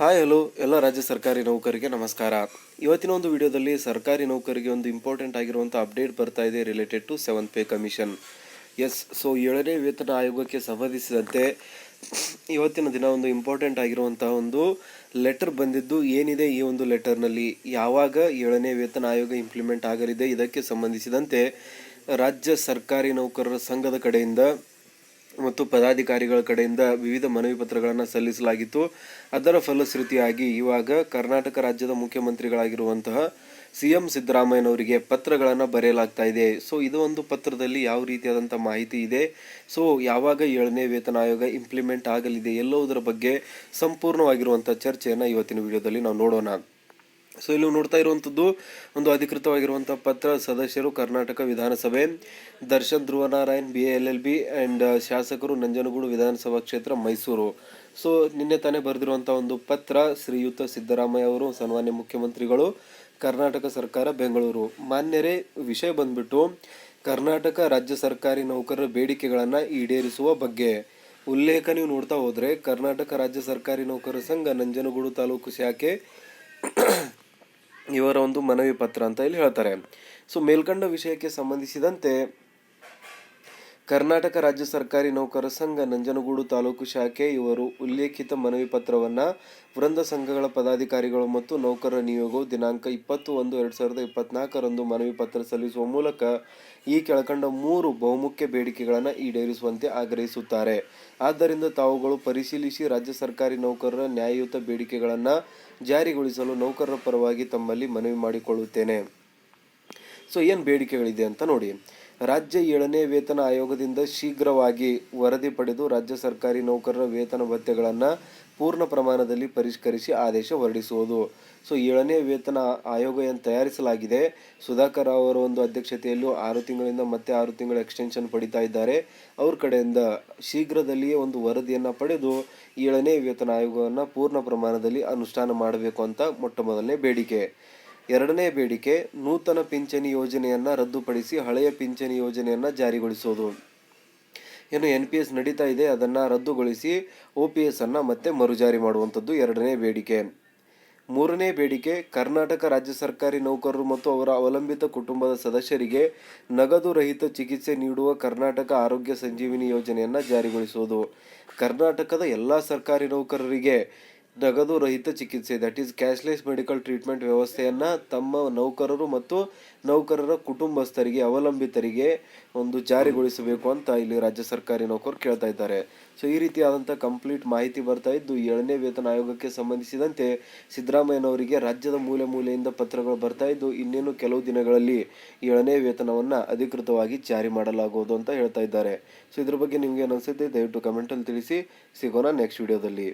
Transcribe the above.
Hi hello ಎಲ್ಲ ರಾಜ್ಯ ಸರ್ಕಾರಿ ನೌಕರಿಗೆ ನಮಸ್ಕಾರ. ಇವತ್ತಿನ ಒಂದು ವಿಡಿಯೋದಲ್ಲಿ ಸರ್ಕಾರಿ ನೌಕರಿಗೆ ಒಂದು ಇಂಪಾರ್ಟೆಂಟ್ ಆಗಿರುವಂಥ ಅಪ್ಡೇಟ್ ಬರ್ತಾ ಇದೆ related to seven pay commission S so ಏಳನೇ ವೇತನ ಆಯೋಗಕ್ಕೆ ಸಂಬಂಧಿಸಿದಂತೆ ಇವತ್ತಿನ ದಿನ ಒಂದು ಇಂಪಾರ್ಟೆಂಟ್ ಆಗಿರುವಂಥ ಒಂದು ಲೆಟರ್ ಬಂದಿದ್ದು, ಏನಿದೆ ಈ ಒಂದು ಲೆಟರ್ನಲ್ಲಿ ಯಾವಾಗ ಏಳನೇ ವೇತನ ಆಯೋಗ ಇಂಪ್ಲಿಮೆಂಟ್ ಆಗಲಿದೆ? ಇದಕ್ಕೆ ಸಂಬಂಧಿಸಿದಂತೆ ರಾಜ್ಯ ಸರ್ಕಾರಿ ನೌಕರರ ಸಂಘದ ಕಡೆಯಿಂದ ಮತ್ತು ಪದಾಧಿಕಾರಿಗಳ ಕಡೆಯಿಂದ ವಿವಿಧ ಮನವಿ ಪತ್ರಗಳನ್ನು ಸಲ್ಲಿಸಲಾಗಿತ್ತು. ಅದರ ಫಲಶ್ರುತಿಯಾಗಿ ಇವಾಗ ಕರ್ನಾಟಕ ರಾಜ್ಯದ ಮುಖ್ಯಮಂತ್ರಿಗಳಾಗಿರುವಂತಹ ಸಿ ಎಂ ಸಿದ್ದರಾಮಯ್ಯನವರಿಗೆ ಪತ್ರಗಳನ್ನು ಬರೆಯಲಾಗ್ತಾ ಇದೆ. ಸೊ ಇದು ಒಂದು ಪತ್ರದಲ್ಲಿ ಯಾವ ರೀತಿಯಾದಂಥ ಮಾಹಿತಿ ಇದೆ? ಸೊ ಯಾವಾಗ ಏಳನೇ ವೇತನ ಆಯೋಗ ಇಂಪ್ಲಿಮೆಂಟ್ ಆಗಲಿದೆ? ಎಲ್ಲೋದರ ಬಗ್ಗೆ ಸಂಪೂರ್ಣವಾಗಿರುವಂಥ ಚರ್ಚೆಯನ್ನು ಇವತ್ತಿನ ವಿಡಿಯೋದಲ್ಲಿ ನಾವು ನೋಡೋಣ. ಸೊ ಇಲ್ಲಿ ನೋಡ್ತಾ ಇರುವಂಥದ್ದು ಒಂದು ಅಧಿಕೃತವಾಗಿರುವಂಥ ಪತ್ರ ಸದಸ್ಯರು ಕರ್ನಾಟಕ ವಿಧಾನಸಭೆ, Darshan Dhruvanarayan B L L B and ಶಾಸಕರು ನಂಜನಗೂಡು ವಿಧಾನಸಭಾ ಕ್ಷೇತ್ರ, ಮೈಸೂರು. ಸೊ ನಿನ್ನೆ ತಾನೇ ಬರೆದಿರುವಂಥ ಒಂದು ಪತ್ರ ಶ್ರೀಯುತ ಸಿದ್ದರಾಮಯ್ಯ ಅವರು, ಸನ್ಮಾನ್ಯ ಮುಖ್ಯಮಂತ್ರಿಗಳು, ಕರ್ನಾಟಕ ಸರ್ಕಾರ, ಬೆಂಗಳೂರು. ಮಾನ್ಯರೇ, ವಿಷಯ ಬಂದ್ಬಿಟ್ಟು ಕರ್ನಾಟಕ ರಾಜ್ಯ ಸರ್ಕಾರಿ ನೌಕರರ ಬೇಡಿಕೆಗಳನ್ನು ಈಡೇರಿಸುವ ಬಗ್ಗೆ. ಉಲ್ಲೇಖ ನೀವು ನೋಡ್ತಾ ಹೋದರೆ ಕರ್ನಾಟಕ ರಾಜ್ಯ ಸರ್ಕಾರಿ ನೌಕರರ ಸಂಘ ನಂಜನಗೂಡು ತಾಲೂಕು ಶಾಖೆ ಇವರ ಒಂದು ಮನವಿ ಪತ್ರ ಅಂತ ಇಲ್ಲಿ ಹೇಳ್ತಾರೆ. ಸೊ ಮೇಲ್ಕಂಡ ವಿಷಯಕ್ಕೆ ಸಂಬಂಧಿಸಿದಂತೆ ಕರ್ನಾಟಕ ರಾಜ್ಯ ಸರ್ಕಾರಿ ನೌಕರರ ಸಂಘ ನಂಜನಗೂಡು ತಾಲೂಕು ಶಾಖೆ ಇವರು ಉಲ್ಲೇಖಿತ ಮನವಿ ಪತ್ರವನ್ನು ವೃಂದ ಸಂಘಗಳ ಪದಾಧಿಕಾರಿಗಳು ಮತ್ತು ನೌಕರರ ನಿಯೋಗವು ದಿನಾಂಕ ಇಪ್ಪತ್ತು ಒಂದು ಎರಡು ಸಾವಿರದ ಇಪ್ಪತ್ನಾಲ್ಕರಂದು ಮನವಿ ಪತ್ರ ಸಲ್ಲಿಸುವ ಮೂಲಕ ಈ ಕೆಳಕಂಡ ಮೂರು ಬಹುಮುಖ್ಯ ಬೇಡಿಕೆಗಳನ್ನು ಈಡೇರಿಸುವಂತೆ ಆಗ್ರಹಿಸುತ್ತಾರೆ. ಆದ್ದರಿಂದ ತಾವುಗಳು ಪರಿಶೀಲಿಸಿ ರಾಜ್ಯ ಸರ್ಕಾರಿ ನೌಕರರ ನ್ಯಾಯಯುತ ಬೇಡಿಕೆಗಳನ್ನು ಜಾರಿಗೊಳಿಸಲು ನೌಕರರ ಪರವಾಗಿ ತಮ್ಮಲ್ಲಿ ಮನವಿ ಮಾಡಿಕೊಳ್ಳುತ್ತೇನೆ. ಸೊ, ಏನು ಬೇಡಿಕೆಗಳಿದೆ ಅಂತ ನೋಡಿ. ರಾಜ್ಯ ಏಳನೇ ವೇತನ ಆಯೋಗದಿಂದ ಶೀಘ್ರವಾಗಿ ವರದಿ ಪಡೆದು ರಾಜ್ಯ ಸರ್ಕಾರಿ ನೌಕರರ ವೇತನ ಭತ್ಯೆಗಳನ್ನು ಪೂರ್ಣ ಪ್ರಮಾಣದಲ್ಲಿ ಪರಿಷ್ಕರಿಸಿ ಆದೇಶ ಹೊರಡಿಸುವುದು. ಸೊ, ಏಳನೇ ವೇತನ ಆಯೋಗ ಏನು ತಯಾರಿಸಲಾಗಿದೆ? ಸುಧಾಕರ್ ಅವರ ಒಂದು ಅಧ್ಯಕ್ಷತೆಯಲ್ಲೂ ಆರು ತಿಂಗಳಿಂದ ಮತ್ತೆ ಆರು ತಿಂಗಳ ಎಕ್ಸ್ಟೆನ್ಷನ್ ಪಡಿತಾ ಇದ್ದಾರೆ. ಅವ್ರ ಕಡೆಯಿಂದ ಶೀಘ್ರದಲ್ಲಿಯೇ ಒಂದು ವರದಿಯನ್ನು ಪಡೆದು ಏಳನೇ ವೇತನ ಆಯೋಗವನ್ನು ಪೂರ್ಣ ಪ್ರಮಾಣದಲ್ಲಿ ಅನುಷ್ಠಾನ ಮಾಡಬೇಕು ಅಂತ ಮೊಟ್ಟ ಮೊದಲನೇ ಬೇಡಿಕೆ. ಎರಡನೇ ಬೇಡಿಕೆ, ನೂತನ ಪಿಂಚಣಿ ಯೋಜನೆಯನ್ನು ರದ್ದುಪಡಿಸಿ ಹಳೆಯ ಪಿಂಚಣಿ ಯೋಜನೆಯನ್ನು ಜಾರಿಗೊಳಿಸೋದು. ಏನು ಎನ್ ಪಿ ಎಸ್ ನಡೀತಾ ಇದೆ, ಅದನ್ನು ರದ್ದುಗೊಳಿಸಿ ಒ ಪಿ ಎಸ್ ಅನ್ನು ಮತ್ತೆ ಮರುಜಾರಿ ಮಾಡುವಂಥದ್ದು ಎರಡನೇ ಬೇಡಿಕೆ. ಮೂರನೇ ಬೇಡಿಕೆ, ಕರ್ನಾಟಕ ರಾಜ್ಯ ಸರ್ಕಾರಿ ನೌಕರರು ಮತ್ತು ಅವರ ಅವಲಂಬಿತ ಕುಟುಂಬದ ಸದಸ್ಯರಿಗೆ ನಗದು ರಹಿತ ಚಿಕಿತ್ಸೆ ನೀಡುವ ಕರ್ನಾಟಕ ಆರೋಗ್ಯ ಸಂಜೀವಿನಿ ಯೋಜನೆಯನ್ನು ಜಾರಿಗೊಳಿಸುವುದು ಕರ್ನಾಟಕದ ಎಲ್ಲ ಸರ್ಕಾರಿ ನೌಕರರಿಗೆ ನಗದು ರಹಿತ ಚಿಕಿತ್ಸೆ that is cashless medical treatment ವ್ಯವಸ್ಥೆಯನ್ನು ತಮ್ಮ ನೌಕರರು ಮತ್ತು ನೌಕರರ ಕುಟುಂಬಸ್ಥರಿಗೆ, ಅವಲಂಬಿತರಿಗೆ ಒಂದು ಜಾರಿಗೊಳಿಸಬೇಕು ಅಂತ ಇಲ್ಲಿ ರಾಜ್ಯ ಸರ್ಕಾರಿ ನೌಕರರು ಕೇಳ್ತಾ ಇದ್ದಾರೆ. ಸೊ ಈ ರೀತಿಯಾದಂಥ ಕಂಪ್ಲೀಟ್ ಮಾಹಿತಿ ಬರ್ತಾ ಇದ್ದು, ಏಳನೇ ವೇತನ ಆಯೋಗಕ್ಕೆ ಸಂಬಂಧಿಸಿದಂತೆ ಸಿದ್ದರಾಮಯ್ಯನವರಿಗೆ ರಾಜ್ಯದ ಮೂಲೆ ಮೂಲೆಯಿಂದ ಪತ್ರಗಳು ಬರ್ತಾ ಇದ್ದು, ಇನ್ನೇನು ಕೆಲವು ದಿನಗಳಲ್ಲಿ ಏಳನೇ ವೇತನವನ್ನು ಅಧಿಕೃತವಾಗಿ ಜಾರಿ ಮಾಡಲಾಗುವುದು ಅಂತ ಹೇಳ್ತಾ ಇದ್ದಾರೆ. ಸೊ ಇದ್ರ ಬಗ್ಗೆ ನಿಮಗೆ ಏನಿಸುತ್ತೆ ಅನಿಸುತ್ತೆ, ದಯವಿಟ್ಟು ಕಮೆಂಟಲ್ಲಿ ತಿಳಿಸಿ. ಸಿಗೋಣ ನೆಕ್ಸ್ಟ್ ವಿಡಿಯೋದಲ್ಲಿ